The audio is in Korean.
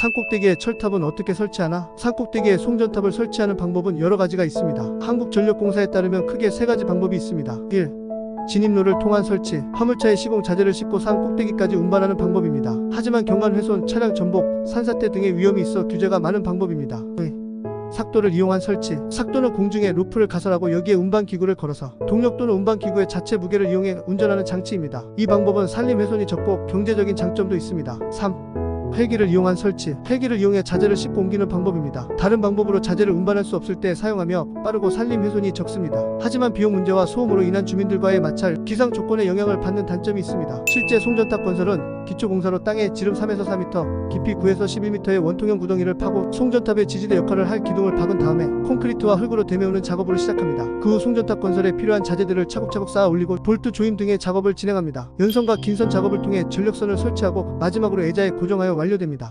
산꼭대기에 철탑은 어떻게 설치하나? 산꼭대기에 송전탑을 설치하는 방법은 여러 가지가 있습니다. 한국전력공사에 따르면 크게 세 가지 방법이 있습니다. 1. 진입로를 통한 설치, 화물차의 시공 자재를 싣고 산 꼭대기까지 운반하는 방법입니다. 하지만 경관 훼손, 차량 전복, 산사태 등의 위험이 있어 규제가 많은 방법입니다. 2. 삭도를 이용한 설치. 삭도는 공중에 루프를 가설하고 여기에 운반 기구를 걸어서 동력 또는 운반 기구의 자체 무게를 이용해 운전하는 장치입니다. 이 방법은 산림 훼손이 적고 경제적인 장점도 있습니다. 3. 헬기를 이용한 설치. 헬기를 이용해 자재를 싣고 옮기는 방법입니다. 다른 방법으로 자재를 운반할 수 없을 때 사용하며 빠르고 산림 훼손이 적습니다. 하지만 비용 문제와 소음으로 인한 주민들과의 마찰, 기상 조건의 영향을 받는 단점이 있습니다. 실제 송전탑 건설은 기초공사로 땅에 지름 3에서 4m, 깊이 9에서 11m의 원통형 구덩이를 파고 송전탑의 지지대 역할을 할 기둥을 박은 다음에 콘크리트와 흙으로 대메우는 작업을 시작합니다. 그 후 송전탑 건설에 필요한 자재들을 차곡차곡 쌓아 올리고 볼트 조임 등의 작업을 진행합니다. 연선과 긴 선 작업을 통해 전력선을 설치하고 마지막으로 애자에 고정하여 완료됩니다.